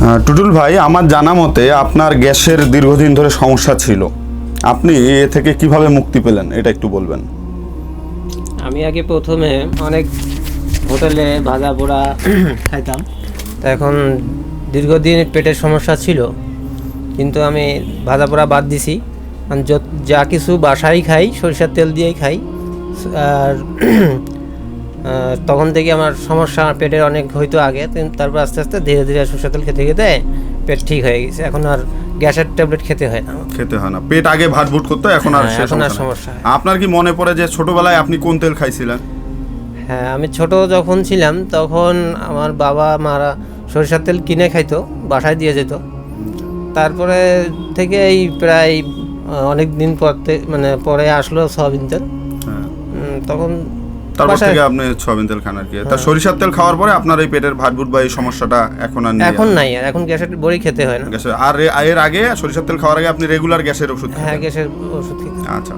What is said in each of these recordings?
টুটুল ভাই, আমার জানা মতে আপনার গ্যাসের দীর্ঘদিন ধরে সমস্যা ছিল। আপনি এ থেকে কীভাবে মুক্তি পেলেন, এটা একটু বলবেন। আমি আগে প্রথমে অনেক হোটেলে ভাজা পোড়া খাইতাম। তা এখন দীর্ঘদিন পেটের সমস্যা ছিল। কিন্তু আমি ভাজা পোড়া বাদ দিছি। যা কিছু বাসায় খাই, সরিষার তেল দিয়েই খাই। আর তখন থেকে আমার সমস্যা আমার পেটের অনেক হইতো আগে তারপর আস্তে আস্তে ধীরে ধীরে সরিষার তেল খেতে খেতে পেট ঠিক হয়ে গেছে। এখন আর গ্যাসের ট্যাবলেট খেতে হয় না। খেতে হয় না। পেট আগে ভাটভুট করতো এখন আর হ্যাঁ, এখন আর সমস্যা। আপনার কি মনে পড়ে যে ছোটবেলায় আপনি কোন তেল খাইছিলেন? হ্যাঁ আমি ছোট যখন ছিলাম তখন আমার বাবা মারা সরিষার তেল কিনে খাইতো বাসায় দিয়ে যেত। তারপরে থেকে এই প্রায় অনেক দিন পর মানে পরে আসলো সয়াবিন তেল। হ্যাঁ। তখন তারপর থেকে আপনি সয়াবিন তেল খান আর কি। তা সরিষার তেল খাওয়ার পরে আপনার এই পেটের ভাটভুট বা এই সমস্যাটা এখন আর নেই এখন নাই আর এখন গ্যাসের বড়ি খেতে হয় না। গ্যাসের আর এর আগে সরিষার তেল খাওয়ার আগে আপনি রেগুলার গ্যাসের ওষুধ হ্যাঁ গ্যাসের ওষুধ আচ্ছা।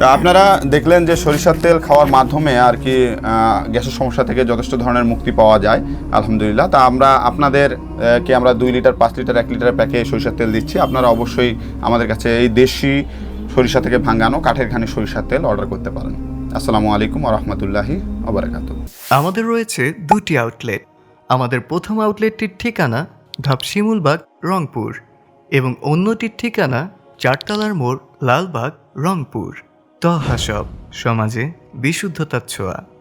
তা আপনারা দেখলেন যে সরিষার তেল খাওয়ার মাধ্যমে আর কি গ্যাসের সমস্যা থেকে যথেষ্ট ধরনের মুক্তি পাওয়া যায় আলহামদুলিল্লাহ। তা আমরা আপনাদের কে আমরা দুই লিটার পাঁচ লিটার এক লিটার প্যাকে সরিষার তেল দিচ্ছি আপনারা অবশ্যই আমাদের কাছে এই দেশি সরিষা থেকে ভাঙানো কাঠের ঘানি সরিষার তেল অর্ডার করতে পারেন। আসসালামু আলাইকুম রহমতুল্লাহি ওবরাকাতু আমাদের রয়েছে দুটি আউটলেট আমাদের প্রথম আউটলেটটির ঠিকানা ঢাপ শিমুলবাগ রংপুর এবং অন্যটির ঠিকানা চারতলার মোড় লালবাগ, রংপুর। তহাসব সমাজে বিশুদ্ধতার ছোঁয়া।